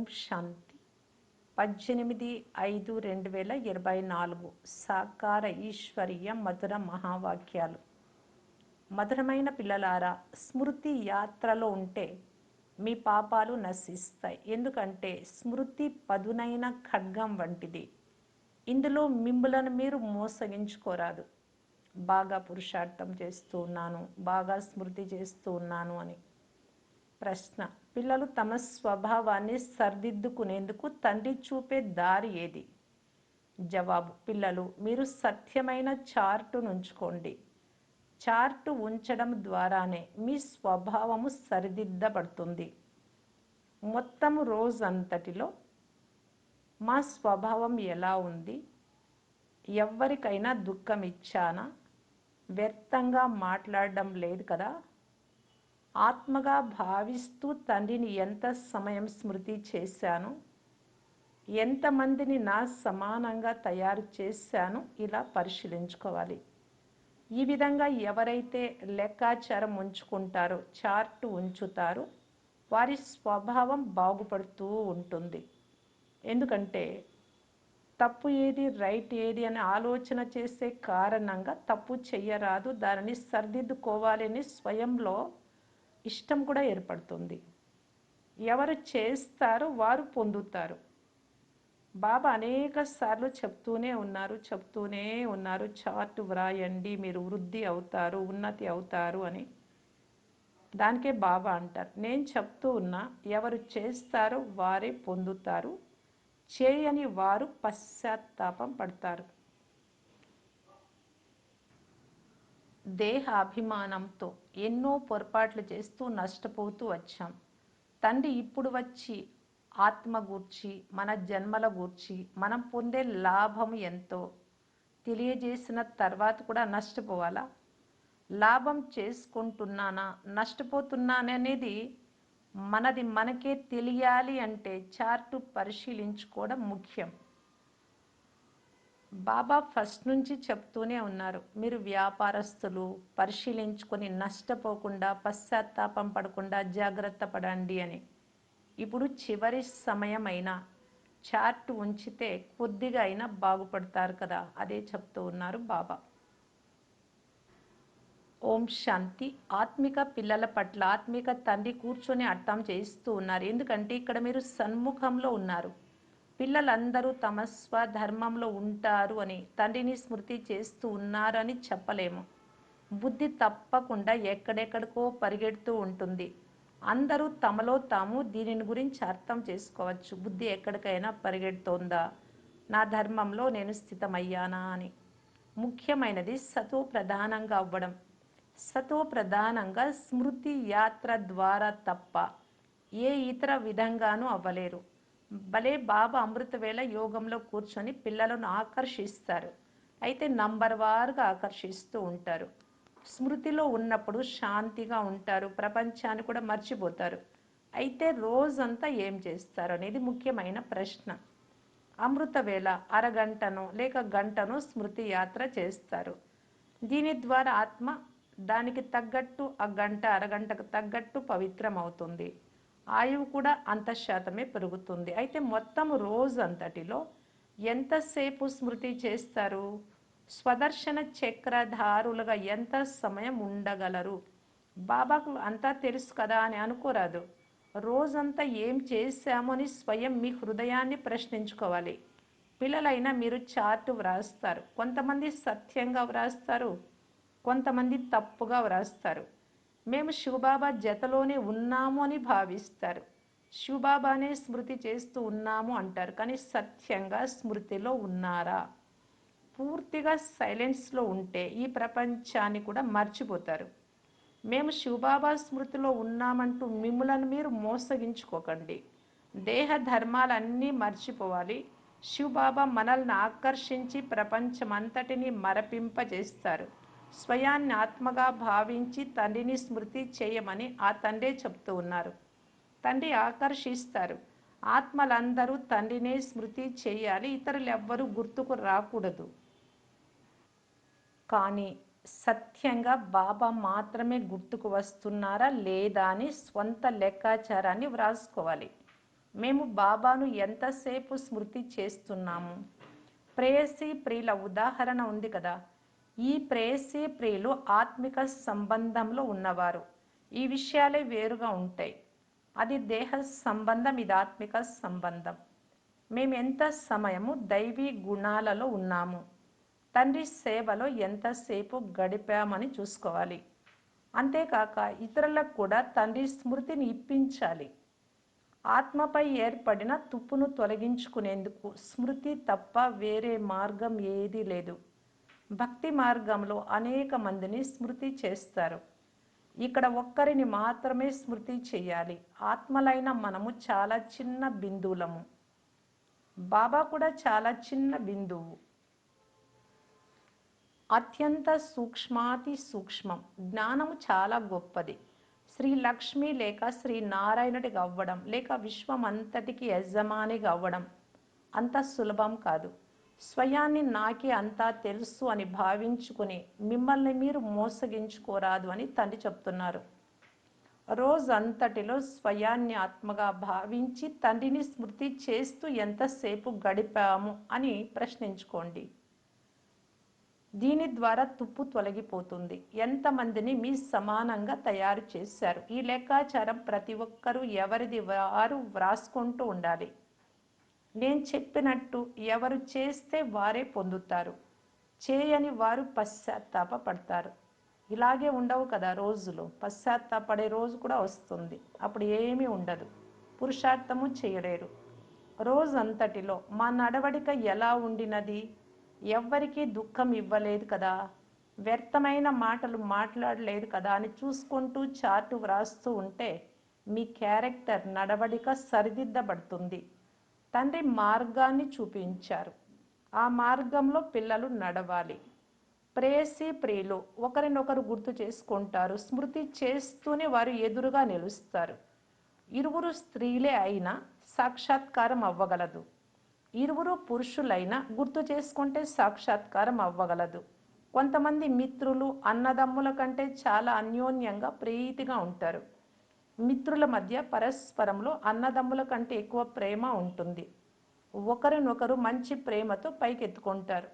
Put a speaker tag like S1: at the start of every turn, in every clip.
S1: ఓం శాంతి. పద్దెనిమిది ఐదు రెండు వేల ఇరవై నాలుగు సాకార ఈశ్వరీయ మధుర మహావాక్యాలు. మధురమైన పిల్లలారా స్మృతి యాత్రలో ఉంటే మీ పాపాలు నశిస్తాయి. ఎందుకంటే స్మృతి పదునైన ఖడ్గం వంటిది. ఇందులో మిమ్ములను మీరు మోసగించుకోరాదు. బాగా పురుషార్థం చేస్తూ ఉన్నాను బాగా స్మృతి చేస్తూ ఉన్నాను అని. ప్రశ్న పిల్లలు తమ స్వభావాన్ని సరిదిద్దుకునేందుకు తండ్రి చూపే దారి ఏది? జవాబు పిల్లలు మీరు సత్యమైన చార్టు ఉంచుకోండి చార్టు ఉంచడం ద్వారానే మీ స్వభావము సరిదిద్దబడుతుంది. మొత్తం రోజంతటిలో మా స్వభావం ఎలా ఉంది? ఎవరికైనా దుఃఖం ఇచ్చానా? వ్యర్థంగా మాట్లాడడం లేదు కదా? ఆత్మగా భావిస్తూ తండ్రిని ఎంత సమయం స్మృతి చేశాను ఎంతమందిని నా సమానంగా తయారు చేశాను ఇలా పరిశీలించుకోవాలి. ఈ విధంగా ఎవరైతే లెక్కాచారం ఉంచుకుంటారో చార్ట్ ఉంచుతారో వారి స్వభావం బాగుపడుతూ ఉంటుంది. ఎందుకంటే తప్పు ఏది రైట్ ఏది అని ఆలోచన చేసే కారణంగా తప్పు చెయ్యరాదు దానిని సరిదిద్దుకోవాలని స్వయంలో ఇష్టం కూడా ఏర్పడుతుంది. ఎవరు చేస్తారో వారు పొందుతారు. బాబా అనేక సార్లు చెప్తూనే ఉన్నారు చెప్తూనే ఉన్నారు చార్ట్ వ్రాయండి మీరు వృద్ధి అవుతారు ఉన్నతి అవుతారు అని. దానికే బాబా అంటారు. నేను చెప్తూ ఉన్నా ఎవరు చేస్తారో వారే పొందుతారు. చేయని వారు పశ్చాత్తాపం పడతారు. దేహ అభిమానంతో ఎన్నో పొరపాట్లు చేస్తూ నష్టపోతూ వచ్చాం. తండ్రి ఇప్పుడు వచ్చి ఆత్మ గూర్చి మన జన్మల గూర్చి మనం పొందే లాభం ఎంతో తెలియజేసిన తర్వాత కూడా నష్టపోవాలా? లాభం చేసుకుంటున్నానా? నష్టపోతున్నాననేది మనది మనకే తెలియాలి అంటే చార్టు పరిశీలించుకోవడం ముఖ్యం. బాబా ఫస్ట్ నుంచి చెప్తూనే ఉన్నారు. మీరు వ్యాపారస్తులు పరిశీలించుకొని నష్టపోకుండా పశ్చాత్తాపం పడకుండా జాగ్రత్త పడండి అని. ఇప్పుడు చివరి సమయం అయినా చార్ట్ ఉంచితే కొద్దిగా అయినా బాగుపడతారు కదా అదే చెప్తూ ఉన్నారు బాబా. ఓం శాంతి. ఆత్మిక పిల్లల పట్ల ఆత్మిక తండ్రి కూర్చొని అర్థం చేయిస్తూ ఉన్నారు. ఎందుకంటే ఇక్కడ మీరు సన్ముఖంలో ఉన్నారు. పిల్లలందరూ తమ స్వధర్మంలో ఉంటారు అని తండ్రిని స్మృతి చేస్తూ ఉన్నారని చెప్పలేము. బుద్ధి తప్పకుండా ఎక్కడెక్కడికో పరిగెడుతూ ఉంటుంది. అందరూ తమలో తాము దీనిని గురించి అర్థం చేసుకోవచ్చు. బుద్ధి ఎక్కడికైనా పరిగెడుతోందా? నా ధర్మంలో నేను స్థితమయ్యానా అని. ముఖ్యమైనది సత్వ ప్రధానంగా అవ్వడం. సతో ప్రధానంగా స్మృతి యాత్ర ద్వారా తప్ప ఏ ఇతర విధంగానూ అవ్వలేరు. భలే బాబా అమృతవేళ యోగంలో కూర్చొని పిల్లలను ఆకర్షిస్తారు. అయితే నంబర్ వారుగా ఆకర్షిస్తూ ఉంటారు. స్మృతిలో ఉన్నప్పుడు శాంతిగా ఉంటారు. ప్రపంచాన్ని కూడా మర్చిపోతారు. అయితే రోజంతా ఏం చేస్తారు అనేది ముఖ్యమైన ప్రశ్న. అమృతవేళ అరగంటను లేక గంటను స్మృతి యాత్ర చేస్తారు. దీని ద్వారా ఆత్మ దానికి తగ్గట్టు ఆ గంట అరగంటకు తగ్గట్టు పవిత్రం అవుతుంది ఆయువు కూడా అంత శాతమే పెరుగుతుంది. అయితే మొత్తం రోజంతటిలో ఎంతసేపు స్మృతి చేస్తారు? స్వదర్శన చక్రధారులుగా ఎంత సమయం ఉండగలరు? బాబాకు అంతా తెలుసు కదా అని అనుకోరాదు. రోజంతా ఏం చేశామో అని స్వయం మీ హృదయాన్ని ప్రశ్నించుకోవాలి. పిల్లలైనా మీరు చార్టు వ్రాస్తారు. కొంతమంది సత్యంగా వ్రాస్తారు. కొంతమంది తప్పుగా వ్రాస్తారు. మేము శివబాబా జతలోనే ఉన్నాము అని భావిస్తారు. శివబాబానే స్మృతి చేస్తూ ఉన్నాము అంటారు. కానీ సత్యంగా స్మృతిలో ఉన్నారా? పూర్తిగా సైలెన్స్లో ఉంటే ఈ ప్రపంచాన్ని కూడా మర్చిపోతారు. మేము శివబాబా స్మృతిలో ఉన్నామంటూ మిమ్మలను మీరు మోసగించుకోకండి. దేహ ధర్మాలన్నీ మర్చిపోవాలి. శివబాబా మనల్ని ఆకర్షించి ప్రపంచమంతటిని మరపింపజేస్తారు. స్వయాన్ని ఆత్మగా భావించి తండ్రిని స్మృతి చేయమని ఆ తండ్రే చెప్తూ ఉన్నారు. తండ్రి ఆకర్షిస్తారు. ఆత్మలందరూ తండ్రినే స్మృతి చేయాలి ఇతరులు ఎవ్వరూ గుర్తుకు రాకూడదు. కానీ సత్యంగా బాబా మాత్రమే గుర్తుకు వస్తున్నారా లేదా అని స్వంత లెక్కాచారాన్ని వ్రాసుకోవాలి. మేము బాబాను ఎంతసేపు స్మృతి చేస్తున్నాము? ప్రేయసి ప్రియుల ఉదాహరణ ఉంది కదా. ఈ ప్రేయసి ప్రియులు ఆత్మిక సంబంధంలో ఉన్నవారు. ఈ విషయాలే వేరుగా ఉంటాయి. అది దేహ సంబంధం ఇది ఆత్మిక సంబంధం. మేము ఎంత సమయము దైవీ గుణాలలో ఉన్నాము? తండ్రి సేవలో ఎంతసేపు గడిపామని చూసుకోవాలి. అంతేకాక ఇతరులకు కూడా తండ్రి స్మృతిని ఇప్పించాలి. ఆత్మపై ఏర్పడిన తుప్పును తొలగించుకునేందుకు స్మృతి తప్ప వేరే మార్గం ఏదీ లేదు. భక్తి మార్గంలో అనేక మందిని స్మృతి చేస్తారు. ఇక్కడ ఒక్కరిని మాత్రమే స్మృతి చేయాలి. ఆత్మలైన మనము చాలా చిన్న బిందువులము. బాబా కూడా చాలా చిన్న బిందువు. అత్యంత సూక్ష్మాతి సూక్ష్మం. జ్ఞానము చాలా గొప్పది. శ్రీ లక్ష్మి లేక శ్రీ నారాయణుడిగా అవ్వడం లేక విశ్వం అంతటికి యజమానిగా అవ్వడం అంత సులభం కాదు. స్వయాన్ని నాకే అంతా తెలుసు అని భావించుకుని మిమ్మల్ని మీరు మోసగించుకోరాదు అని తండ్రి చెప్తున్నారు. రోజంతటిలో స్వయాన్ని ఆత్మగా భావించి తండ్రిని స్మృతి చేస్తూ ఎంతసేపు గడిపాము అని ప్రశ్నించుకోండి. దీని ద్వారా తుప్పు తొలగిపోతుంది. ఎంతమందిని మీ సమానంగా తయారు చేశారు. ఈ లెక్కాచారం ప్రతి ఒక్కరూ ఎవరిది వారు వ్రాసుకుంటూ ఉండాలి. నేను చెప్పినట్టు ఎవరు చేస్తే వారే పొందుతారు. చేయని వారు పశ్చాత్తాప పడతారు ఇలాగే ఉండవు కదా రోజులు. పశ్చాత్తాపడే రోజు కూడా వస్తుంది. అప్పుడు ఏమీ ఉండదు. పురుషార్థము చేయలేరు. రోజంతటిలో మా నడవడిక ఎలా ఉండినది? ఎవ్వరికీ దుఃఖం ఇవ్వలేదు కదా. వ్యర్థమైన మాటలు మాట్లాడలేదు కదా అని చూసుకుంటూ చార్టు వ్రాస్తూ ఉంటే మీ క్యారెక్టర్ నడవడిక సరిదిద్దబడుతుంది. తండ్రి మార్గాన్ని చూపించారు. ఆ మార్గంలో పిల్లలు నడవాలి. ప్రేయసి ప్రియులు ఒకరినొకరు గుర్తు చేసుకుంటారు. స్మృతి చేస్తూనే వారు ఎదురుగా నిలుస్తారు. ఇరువురు స్త్రీలే అయినా సాక్షాత్కారం అవ్వగలదు. ఇరువురు పురుషులైనా గుర్తు చేసుకుంటే సాక్షాత్కారం అవ్వగలదు. కొంతమంది మిత్రులు అన్నదమ్ముల కంటే చాలా అన్యోన్యంగా ప్రీతిగా ఉంటారు. మిత్రుల మధ్య పరస్పరంలో అన్నదమ్ముల కంటే ఎక్కువ ప్రేమ ఉంటుంది. ఒకరినొకరు మంచి ప్రేమతో పైకెత్తుకుంటారు.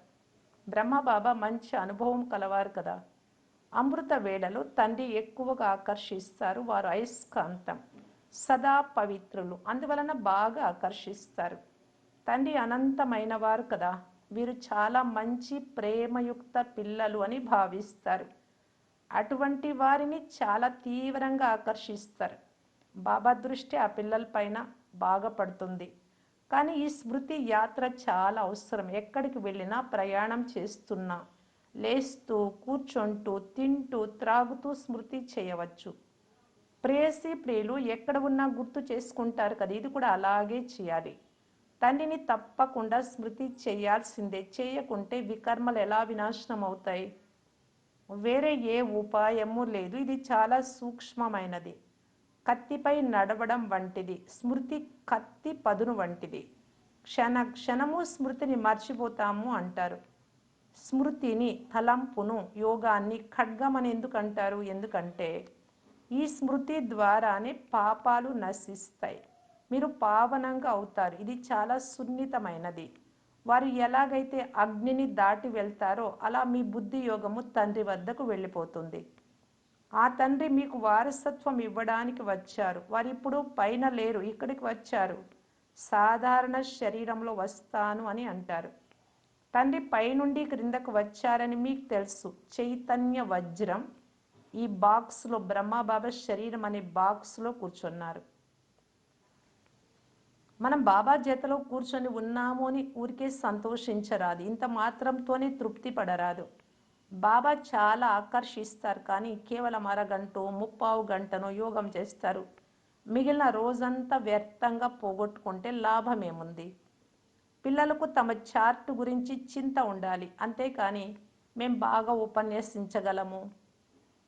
S1: బ్రహ్మబాబా మంచి అనుభవం కలవారు కదా. అమృత వేళలో తండ్రి ఎక్కువగా ఆకర్షిస్తారు వారు అయస్కాంతం సదా పవిత్రులు అందువలన బాగా ఆకర్షిస్తారు. తండ్రి అనంతమైన వారు కదా. వీరు చాలా మంచి ప్రేమయుక్త పిల్లలు అని భావిస్తారు. అటువంటి వారిని చాలా తీవ్రంగా ఆకర్షిస్తారు. బాబా దృష్టి ఆ పిల్లలపైన బాగా పడుతుంది. కానీ ఈ స్మృతి యాత్ర చాలా అవసరం. ఎక్కడికి వెళ్ళినా ప్రయాణం చేస్తున్నా లేస్తూ కూర్చుంటూ తింటూ త్రాగుతూ స్మృతి చేయవచ్చు. ప్రేయసి ప్రియులు ఎక్కడ ఉన్నా గుర్తు చేసుకుంటారు కదా ఇది కూడా అలాగే చేయాలి. తండ్రిని తప్పకుండా స్మృతి చేయాల్సిందే. చేయకుంటే వికర్మలు ఎలా వినాశనం అవుతాయి? వేరే ఏ ఉపాయము లేదు. ఇది చాలా సూక్ష్మమైనది. కత్తిపై నడవడం వంటిది. స్మృతి కత్తి పదును వంటిది. క్షణ క్షణము స్మృతిని మర్చిపోతాము అంటారు. స్మృతిని తలంపును యోగాన్ని ఖడ్గమని ఎందుకు అంటారు ఎందుకంటే ఈ స్మృతి ద్వారానే పాపాలు నశిస్తాయి. మీరు పావనంగా అవుతారు. ఇది చాలా సున్నితమైనది. వారు ఎలాగైతే అగ్నిని దాటి వెళ్తారో అలా మీ బుద్ధి యోగము తండ్రి వద్దకు వెళ్ళిపోతుంది. ఆ తండ్రి మీకు వారసత్వం ఇవ్వడానికి వచ్చారు. వారు ఇప్పుడు పైన లేరు ఇక్కడికి వచ్చారు. సాధారణ శరీరంలో వస్తాను అని అంటారు. తండ్రి పైనుండి క్రిందకు వచ్చారని మీకు తెలుసు. చైతన్య వజ్రం ఈ బాక్స్లో బ్రహ్మబాబా శరీరం అనే బాక్స్లో కూర్చున్నారు. మనం బాబా జతలో కూర్చొని ఉన్నాము అని ఊరికే సంతోషించరాదు. ఇంత మాత్రంతోనే తృప్తి పడరాదు. బాబా చాలా ఆకర్షిస్తారు కానీ కేవలం అరగంట ముప్పావు గంటను యోగం చేస్తారు. మిగిలిన రోజంతా వ్యర్థంగా పోగొట్టుకుంటే లాభమేముంది? పిల్లలకు తమ చార్ట్ గురించి చింత ఉండాలి. అంతేకాని మేము బాగా ఉపన్యసించగలము.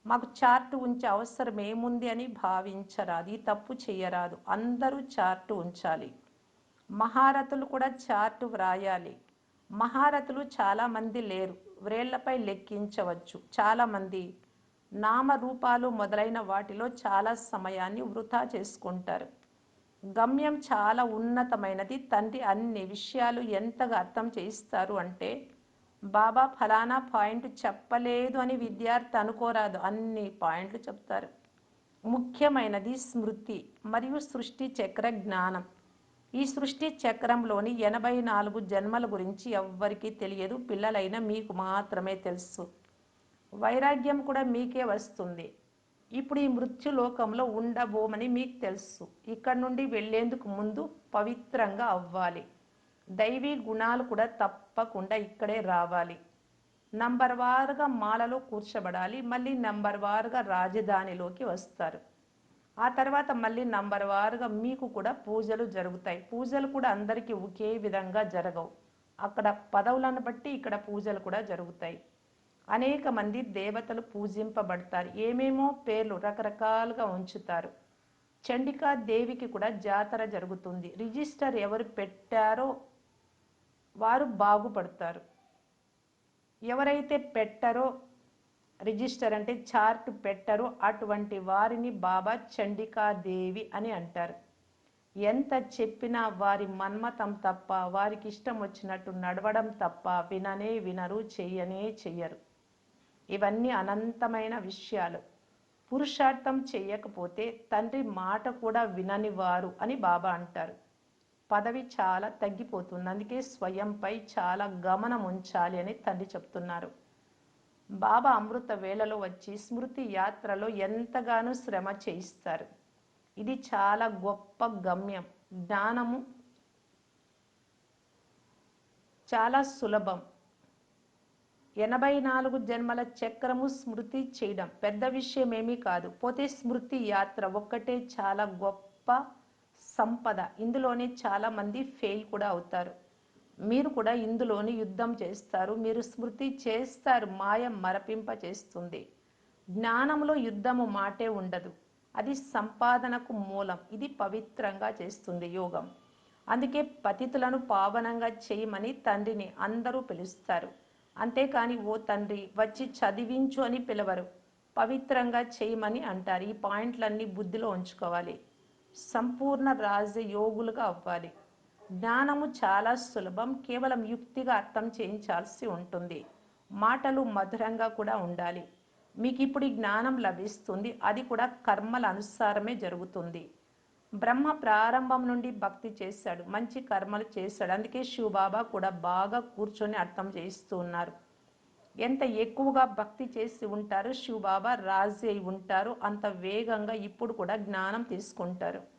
S1: మాకు చార్ట్ ఉంచే అవసరం ఏముంది అని భావించరాదు. ఈ తప్పు చేయరాదు. అందరూ చార్ట్ ఉంచాలి. మహారథులు కూడా చార్ట్ వ్రాయాలి. మహారథులు చాలామంది లేరు. వ్రేళ్ళపై లెక్కించవచ్చు. చాలామంది నామరూపాలు మొదలైన వాటిలో చాలా సమయాన్ని వృధా చేసుకుంటారు. గమ్యం చాలా ఉన్నతమైనది. తండ్రి అన్ని విషయాలు ఎంతగా అర్థం చేయిస్తారు అంటే బాబా ఫలానా పాయింట్ చెప్పలేదు అని విద్యార్థి అనుకోరాదు అన్ని పాయింట్లు చెప్తారు. ముఖ్యమైనది స్మృతి మరియు సృష్టి చక్ర జ్ఞానం. ఈ సృష్టి చక్రంలోని ఎనభై నాలుగు జన్మల గురించి ఎవ్వరికీ తెలియదు. పిల్లలైన మీకు మాత్రమే తెలుసు. వైరాగ్యం కూడా మీకే వస్తుంది. ఇప్పుడు ఈ మృత్యులోకంలో ఉండబోమని మీకు తెలుసు. ఇక్కడ నుండి వెళ్ళేందుకు ముందు పవిత్రంగా అవ్వాలి. దైవీ గుణాలు కూడా తప్పకుండా ఇక్కడే రావాలి. నంబర్ వారుగా మాలలో కూర్చోబడాలి. మళ్ళీ నంబర్ వారుగా రాజధానిలోకి వస్తారు. ఆ తర్వాత మళ్ళీ నంబర్ వారుగా మీకు కూడా పూజలు జరుగుతాయి. పూజలు కూడా అందరికీ ఒకే విధంగా జరగవు. అక్కడ పదవులను బట్టి ఇక్కడ పూజలు కూడా జరుగుతాయి. అనేక మంది దేవతలు పూజింపబడతారు. ఏమేమో పేర్లు రకరకాలుగా ఉంచుతారు. చండికా దేవికి కూడా జాతర జరుగుతుంది. రిజిస్టర్ ఎవరు పెట్టారో వారు బాగుపడతారు. ఎవరైతే పెట్టారో రిజిస్టర్ అంటే చార్ట్ పెట్టరు. అటువంటి వారిని బాబా చండికాదేవి అని అంటారు. ఎంత చెప్పినా వారి మన్మతం తప్ప వారికి ఇష్టం వచ్చినట్టు నడవడం తప్ప విననే వినరు చెయ్యనే చెయ్యరు. ఇవన్నీ అనంతమైన విషయాలు. పురుషార్థం చెయ్యకపోతే తండ్రి మాట కూడా వినని వారు అని బాబా అంటారు. పదవి చాలా తగ్గిపోతుంది. అందుకే స్వయంపై చాలా గమనం ఉంచాలి అని తండ్రి చెప్తున్నారు. బాబా అమృత వేళలో వచ్చి స్మృతి యాత్రలో ఎంతగానో శ్రమ చేయిస్తారు. ఇది చాలా గొప్ప గమ్యం. జ్ఞానము చాలా సులభం. ఎనభై నాలుగు జన్మల చక్రము స్మృతి చేయడం పెద్ద విషయం ఏమీ కాదు. పోతే స్మృతి యాత్ర ఒక్కటే చాలా గొప్ప సంపద. ఇందులోనే చాలామంది ఫెయిల్ కూడా అవుతారు. మీరు కూడా ఇందులోని యుద్ధం చేస్తారు. మీరు స్మృతి చేస్తారు. మాయ మరపింప చేస్తుంది. జ్ఞానంలో యుద్ధము మాటే ఉండదు. అది సంపాదనకు మూలం. ఇది పవిత్రంగా చేస్తుంది యోగం. అందుకే పతితులను పావనంగా చేయమని తండ్రిని అందరూ పిలుస్తారు. అంతేకాని ఓ తండ్రి వచ్చి చదివించు అని పిలవరు. పవిత్రంగా చేయమని అంటారు. ఈ పాయింట్లన్నీ బుద్ధిలో ఉంచుకోవాలి. సంపూర్ణ రాజయోగులుగా అవ్వాలి. జ్ఞానము చాలా సులభం కేవలం యుక్తిగా అర్థం చేయించాల్సి ఉంటుంది. మాటలు మధురంగా కూడా ఉండాలి. మీకు ఇప్పుడు జ్ఞానం లభిస్తుంది. అది కూడా కర్మల అనుసారమే జరుగుతుంది. బ్రహ్మ ప్రారంభం నుండి భక్తి చేశాడు. మంచి కర్మలు చేశాడు. అందుకే శివబాబా కూడా బాగా కూర్చొని అర్థం చేయిస్తూ ఉన్నారు. ఎంత ఎక్కువగా భక్తి చేసి ఉంటారో శివబాబా రాజీ అయి ఉంటారు. అంత వేగంగా ఇప్పుడు కూడా జ్ఞానం తీసుకుంటారు.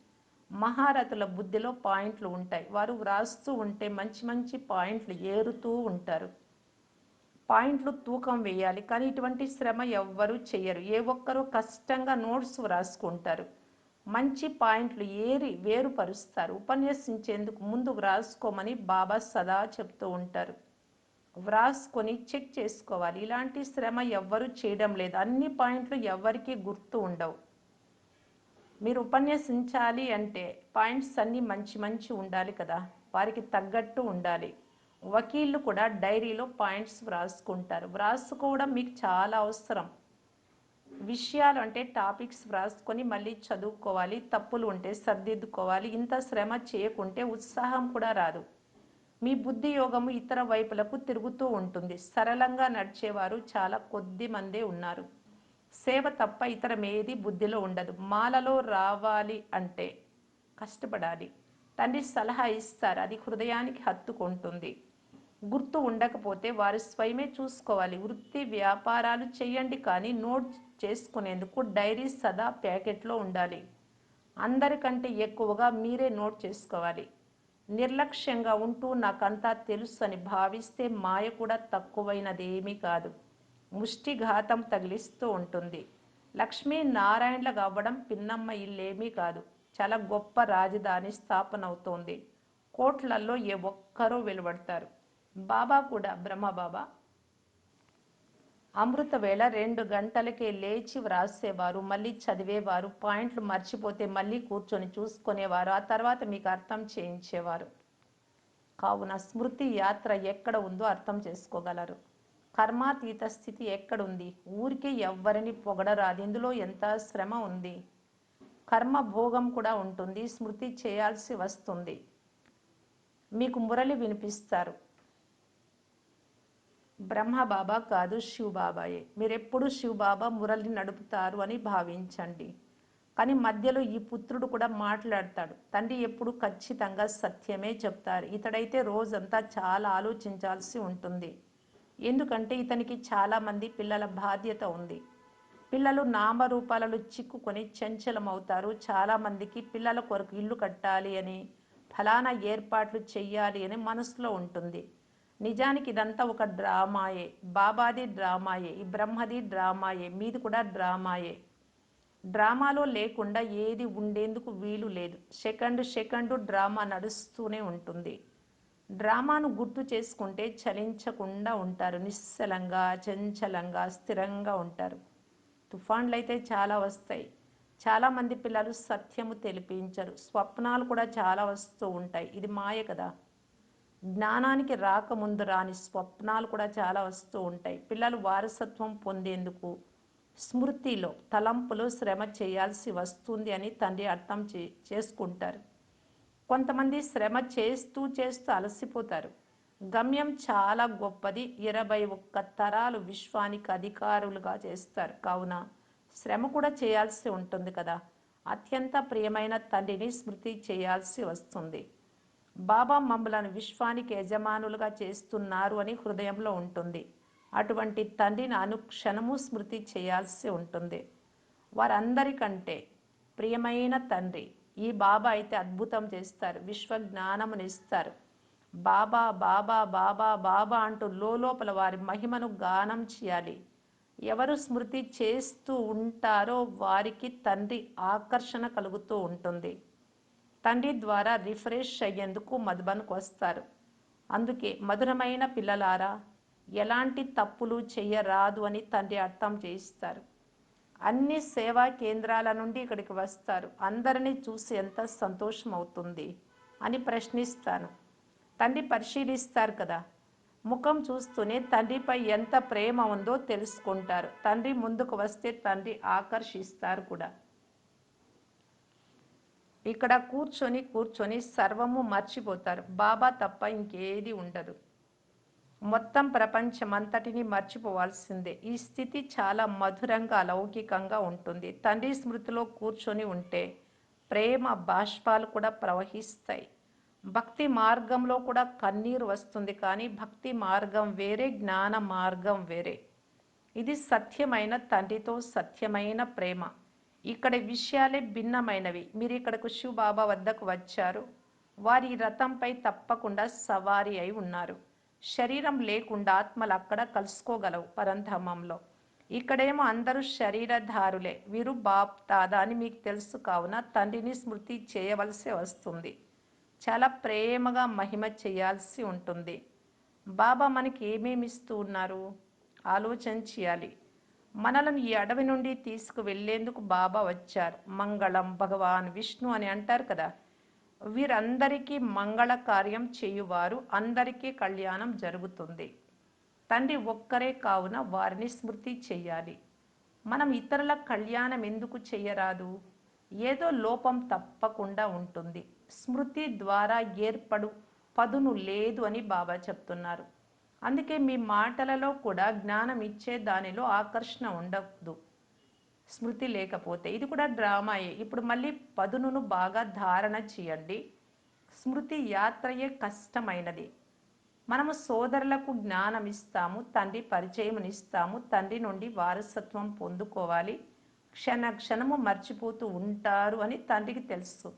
S1: మహారథుల బుద్ధిలో పాయింట్లు ఉంటాయి. వారు వ్రాస్తూ ఉంటే మంచి మంచి పాయింట్లు ఏరుతూ ఉంటారు. పాయింట్లు తూకం వేయాలి. కానీ ఇటువంటి శ్రమ ఎవ్వరూ చేయరు. ఏ ఒక్కరూ కష్టంగా నోట్స్ వ్రాసుకుంటారు. మంచి పాయింట్లు ఏరి వేరుపరుస్తారు. ఉపన్యసించేందుకు ముందు వ్రాసుకోమని బాబా సదా చెప్తూ ఉంటారు. వ్రాసుకొని చెక్ చేసుకోవాలి. ఇలాంటి శ్రమ ఎవ్వరూ చేయడం లేదు. అన్ని పాయింట్లు ఎవ్వరికీ గుర్తు ఉండవు. మీరు ఉపన్యసించాలి అంటే పాయింట్స్ అన్నీ మంచి మంచి ఉండాలి కదా. వారికి తగ్గట్టు ఉండాలి. వకీళ్ళు కూడా డైరీలో పాయింట్స్ వ్రాసుకుంటారు. వ్రాసుకోవడం మీకు చాలా అవసరం. విషయాలు అంటే టాపిక్స్ వ్రాసుకొని మళ్ళీ చదువుకోవాలి. తప్పులు ఉంటే సర్దిద్దుకోవాలి. ఇంత శ్రమ చేయకుంటే ఉత్సాహం కూడా రాదు. మీ బుద్ధి యోగము ఇతర వైపులకు తిరుగుతూ ఉంటుంది. సరళంగా నడిచేవారు చాలా కొద్ది మందే ఉన్నారు. సేవ తప్ప ఇతరమేది బుద్ధిలో ఉండదు. మాలలో రావాలి అంటే కష్టపడాలి. తండ్రి సలహా ఇస్తారు. అది హృదయానికి హత్తుకుంటుంది గుర్తు ఉండకపోతే వారు స్వయమే చూసుకోవాలి. వృత్తి వ్యాపారాలు చేయండి కానీ నోట్ చేసుకునేందుకు డైరీ సదా ప్యాకెట్లో ఉండాలి. అందరికంటే ఎక్కువగా మీరే నోట్ చేసుకోవాలి. నిర్లక్ష్యంగా ఉంటూ నాకంతా తెలుసు అని భావిస్తే మాయ కూడా తక్కువైనదేమీ కాదు. ముష్టిఘాతం తగిలిస్తూ ఉంటుంది. లక్ష్మీ నారాయణలకు అవ్వడం పిన్నమ్మ ఇల్లేమీ కాదు. చాలా గొప్ప రాజధాని స్థాపన అవుతోంది కోట్లల్లో ఏ ఒక్కరో వెలువడతారు. బాబా కూడా బ్రహ్మబాబా అమృత వేళ రెండు గంటలకే లేచి వ్రాసేవారు మళ్ళీ చదివేవారు పాయింట్లు మర్చిపోతే మళ్ళీ కూర్చొని చూసుకునేవారు ఆ తర్వాత మీకు అర్థం చేయించేవారు. కావున స్మృతి యాత్ర ఎక్కడ ఉందో అర్థం చేసుకోగలరు. కర్మాతీత స్థితి ఎక్కడుంది? ఊరికే ఎవ్వరిని పొగడరాదు. ఇందులో ఎంత శ్రమ ఉంది? కర్మ భోగం కూడా ఉంటుంది. స్మృతి చేయాల్సి వస్తుంది. మీకు మురళి వినిపిస్తారు. బ్రహ్మ బాబా కాదు శివ్ బాబాయే మీరెప్పుడు శివ్ బాబా మురళి నడుపుతారు అని భావించండి. కానీ మధ్యలో ఈ పుత్రుడు కూడా మాట్లాడతాడు. తండ్రి ఎప్పుడు ఖచ్చితంగా సత్యమే చెప్తారు. ఇతడైతే రోజంతా చాలా ఆలోచించాల్సి ఉంటుంది. ఎందుకంటే ఇతనికి చాలామంది పిల్లల బాధ్యత ఉంది. పిల్లలు నామరూపాలలో చిక్కుకొని చంచలమవుతారు. చాలామందికి పిల్లల కొరకు ఇల్లు కట్టాలి అని ఫలానా ఏర్పాట్లు చెయ్యాలి అని మనసులో ఉంటుంది. నిజానికి ఇదంతా ఒక డ్రామాయే. బాబాది డ్రామాయే. ఈ బ్రహ్మది డ్రామాయే. మీది కూడా డ్రామాయే. డ్రామాలో లేకుండా ఏది ఉండేందుకు వీలు లేదు. సెకండ్ సెకండ్ డ్రామా నడుస్తూనే ఉంటుంది. డ్రామాను గుర్తు చేసుకుంటే చలించకుండా ఉంటారు. నిశ్చలంగా చంచలంగా స్థిరంగా ఉంటారు. తుఫాన్లు అయితే చాలా వస్తాయి. చాలామంది పిల్లలు సత్యము తెలిపించరు. స్వప్నాలు కూడా చాలా వస్తూ ఉంటాయి. ఇది మాయ కదా. జ్ఞానానికి రాకముందు రాని స్వప్నాలు కూడా చాలా వస్తూ ఉంటాయి. పిల్లలు వారసత్వం పొందేందుకు స్మృతిలో తలంపులో శ్రమ చేయాల్సి వస్తుంది అని తండ్రి అర్థం చే చేసుకుంటారు. కొంతమంది శ్రమ చేస్తూ చేస్తూ అలసిపోతారు. గమ్యం చాలా గొప్పది. ఇరవై ఒక్క తరాలు విశ్వానికి అధికారులుగా చేస్తారు. కావున శ్రమ కూడా చేయాల్సి ఉంటుంది కదా. అత్యంత ప్రియమైన తండ్రిని స్మృతి చేయాల్సి వస్తుంది. బాబా మమ్మలను విశ్వానికి యజమానులుగా చేస్తున్నారు అని హృదయంలో ఉంటుంది. అటువంటి తండ్రిని అనుక్షణము స్మృతి చేయాల్సి ఉంటుంది. వారందరికంటే ప్రియమైన తండ్రి ఈ బాబా అయితే అద్భుతం చేస్తారు విశ్వ జ్ఞానమునిస్తారు బాబా బాబా బాబా బాబా అంటూ లోపల వారి మహిమను గానం చేయాలి. ఎవరు స్మృతి చేస్తూ ఉంటారో వారికి తండ్రి ఆకర్షణ కలుగుతూ ఉంటుంది. తండ్రి ద్వారా రిఫ్రెష్ అయ్యేందుకు మధుబన్కు వస్తారు. అందుకే మధురమైన పిల్లలారా ఎలాంటి తప్పులు చేయరాదు అని తండ్రి అర్థం చేయిస్తారు. అన్ని సేవా కేంద్రాల నుండి ఇక్కడికి వస్తారు. అందరినీ చూసి ఎంత సంతోషం అవుతుంది అని ప్రశ్నిస్తాను. తండ్రి పరిశీలిస్తారు కదా. ముఖం చూస్తూనే తండ్రిపై ఎంత ప్రేమ ఉందో తెలుసుకుంటారు. తండ్రి ముందుకు వస్తే తండ్రి ఆకర్షిస్తారు కూడా. ఇక్కడ కూర్చొని కూర్చొని సర్వము మర్చిపోతారు. బాబా తప్ప ఇంకేది ఉండదు. మొత్తం ప్రపంచమంతటిని మర్చిపోవాల్సిందే. ఈ స్థితి చాలా మధురంగా అలౌకికంగా ఉంటుంది. తండ్రి స్మృతిలో కూర్చొని ఉంటే ప్రేమ బాష్పాలు కూడా ప్రవహిస్తాయి. భక్తి మార్గంలో కూడా కన్నీరు వస్తుంది కానీ భక్తి మార్గం వేరే జ్ఞాన మార్గం వేరే. ఇది సత్యమైన తండ్రితో సత్యమైన ప్రేమ. ఇక్కడ విషయాలే భిన్నమైనవి. మీరు ఇక్కడకు శివబాబా వద్దకు వచ్చారు. వారి రథంపై తప్పకుండా సవారీ అయి ఉన్నారు. శరీరం లేకుండా ఆత్మలు అక్కడ కలుసుకోగలవు పరంధామంలో ఇక్కడేమో అందరూ శరీరధారులే వీరు బాప్ తాదా అని మీకు తెలుసు కావున తండ్రిని స్మృతి చేయవలసి వస్తుంది. చాలా ప్రేమగా మహిమ చేయాల్సి ఉంటుంది. బాబా మనకి ఏమేమి ఇస్తూ ఉన్నారు? ఆలోచన చేయాలి. మనలను ఈ అడవి నుండి తీసుకువెళ్ళేందుకు బాబా వచ్చారు. మంగళం భగవాన్ విష్ణు అని అంటారు కదా. వీరందరికీ మంగళ కార్యం చేయువారు అందరికీ కళ్యాణం జరుగుతుంది. తండ్రి ఒక్కరే కావున వారిని స్మృతి చేయాలి. మనం ఇతరుల కళ్యాణం ఎందుకు చేయరాదు? ఏదో లోపం తప్పకుండా ఉంటుంది. స్మృతి ద్వారా ఏర్పడు పదును లేదు అని బాబా చెప్తున్నారు. అందుకే మీ మాటలలో కూడా జ్ఞానం ఇచ్చే దానిలో ఆకర్షణ ఉండదు. స్మృతి లేకపోతే. ఇది కూడా డ్రామాయే. ఇప్పుడు మళ్ళీ పదునును బాగా ధారణ చేయండి. స్మృతి యాత్రయే కష్టమైనది. మనము సోదరులకు జ్ఞానం ఇస్తాము తండ్రి పరిచయమునిస్తాము తండ్రి నుండి వారసత్వం పొందుకోవాలి. క్షణ క్షణము మర్చిపోతూ ఉంటారు అని తండ్రికి తెలుసు.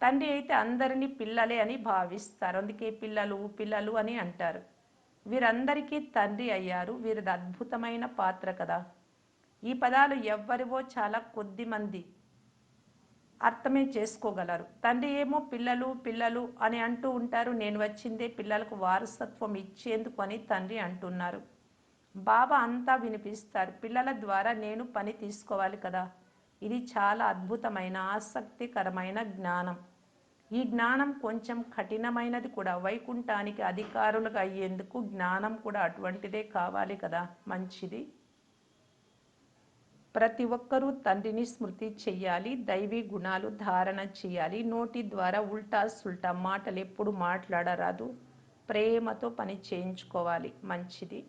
S1: తండ్రి అయితే అందరినీ పిల్లలే అని భావిస్తారు. అందుకే పిల్లలు పిల్లలు అని అంటారు. వీరందరికీ తండ్రి అయ్యారు. వీరిది అద్భుతమైన పాత్ర కదా. ఈ పదాలు ఎవ్వరివో చాలా కొద్ది మంది అర్థమే చేసుకోగలరు. తండ్రి ఏమో పిల్లలు పిల్లలు అని అంటూ ఉంటారు. నేను వచ్చిందే పిల్లలకు వారసత్వం ఇచ్చేందుకు అని తండ్రి అంటున్నారు. బాబా అంతా వినిపిస్తారు. పిల్లల ద్వారా నేను పని తీసుకోవాలి కదా. ఇది చాలా అద్భుతమైన ఆసక్తికరమైన జ్ఞానం. ఈ జ్ఞానం కొంచెం కఠినమైనది కూడా. వైకుంఠానికి అధికారులుగా అయ్యేందుకు జ్ఞానం కూడా అటువంటిదే కావాలి కదా. మంచిది. ప్రతి ఒక్కరూ తండ్రిని స్మృతి చెయ్యాలి దైవీ గుణాలు ధారణ చేయాలి నోటి ద్వారా ఉల్టా సుల్టా మాటలు ఎప్పుడు మాట్లాడరాదు. ప్రేమతో పని చేయించుకోవాలి. మంచిది.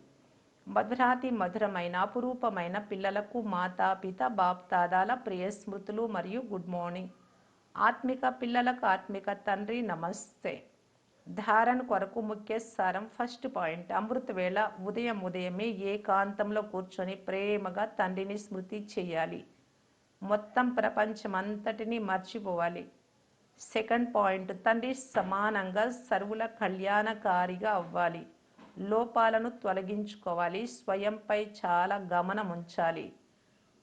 S1: మధురాతి మధురమైన అపురూపమైన పిల్లలకు మాతా పిత బాప్తాదాల ప్రియ స్మృతులు మరియు గుడ్ మార్నింగ్. ఆత్మిక పిల్లలకు ఆత్మిక తండ్రి నమస్తే. ధారణ కొరకు ముఖ్య సారం ఫస్ట్ పాయింట్. అమృత వేళ ఉదయం ఉదయమే ఏకాంతంలో కూర్చొని ప్రేమగా తండ్రిని స్మృతి చేయాలి. మొత్తం ప్రపంచం మర్చిపోవాలి. సెకండ్ పాయింట్ తండ్రి సమానంగా సర్వుల కళ్యాణకారిగా అవ్వాలి. లోపాలను తొలగించుకోవాలి. స్వయంపై చాలా గమనం ఉంచాలి.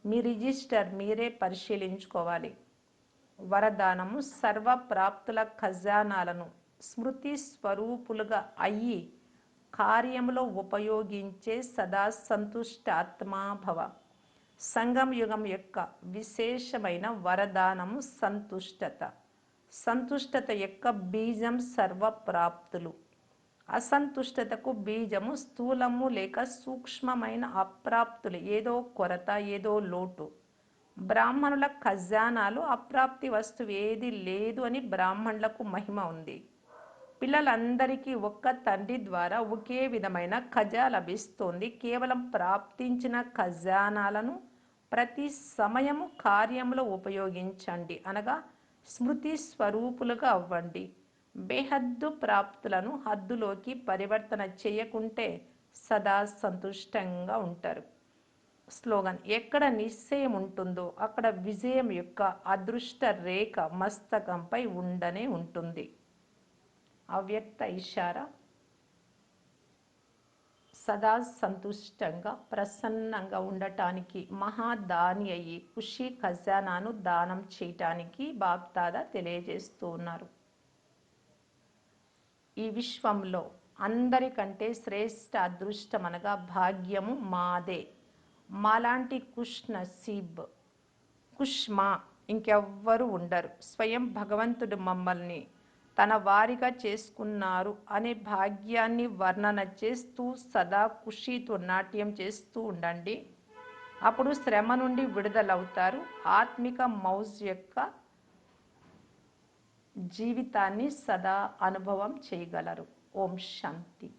S1: మీ రిజిస్టర్ మీరే పరిశీలించుకోవాలి. వరదానము సర్వ ప్రాప్తుల ఖజానాలను స్మృతి స్వరూపులుగా అయ్యి కార్యములో ఉపయోగించే సదా సంతుష్టాత్మాభవ. సంగం యుగం యొక్క విశేషమైన వరదానము సంతుష్టత. సంతుష్టత యొక్క బీజం సర్వప్రాప్తులు. అసంతుష్టతకు బీజము స్థూలము లేక సూక్ష్మమైన అప్రాప్తులు. ఏదో కొరత ఏదో లోటు. బ్రాహ్మణుల ఖజానాలు అప్రాప్తి వస్తువు ఏది లేదు అని బ్రాహ్మణులకు మహిమ ఉంది. పిల్లలందరికీ ఒక్క తండ్రి ద్వారా ఒకే విధమైన ఖజా లభిస్తుంది. కేవలం ప్రాప్తించిన ఖజానాలను ప్రతి సమయము కార్యంలో ఉపయోగించండి. అనగా స్మృతి స్వరూపులుగా అవ్వండి. బేహద్దు ప్రాప్తులను హద్దులోకి పరివర్తన చేయకుంటే సదా సంతుష్టంగా ఉంటారు. స్లోగన్ ఎక్కడ నిశ్చయం ఉంటుందో అక్కడ విజయం యొక్క అదృష్ట రేఖ మస్తకంపై ఉండనే ఉంటుంది. అవ్యక్త ఇషారా సదా సంతుష్టంగా ప్రసన్నంగా ఉండటానికి మహాదాని అయ్యి ఖుషి ఖజానాను దానం చేయటానికి బాప్దాదా తెలియజేస్తూ ఉన్నారు. ఈ విశ్వంలో అందరికంటే శ్రేష్ఠ అదృష్టం అనగా భాగ్యము మాదే. మాలాంటి కుష్ నసీబ్ కుష్మా ఇంకెవ్వరు ఉండరు. స్వయం భగవంతుడు మమ్మల్ని తన వారిగా చేసుకున్నారు అనే భాగ్యాన్ని వర్ణన చేస్తూ సదా ఖుషీతో నాట్యం చేస్తూ ఉండండి. అప్పుడు శ్రమ నుండి విడుదలవుతారు. ఆత్మిక మౌజ్ యొక్క జీవితాన్ని సదా అనుభవం చేయగలరు. ఓం శాంతి.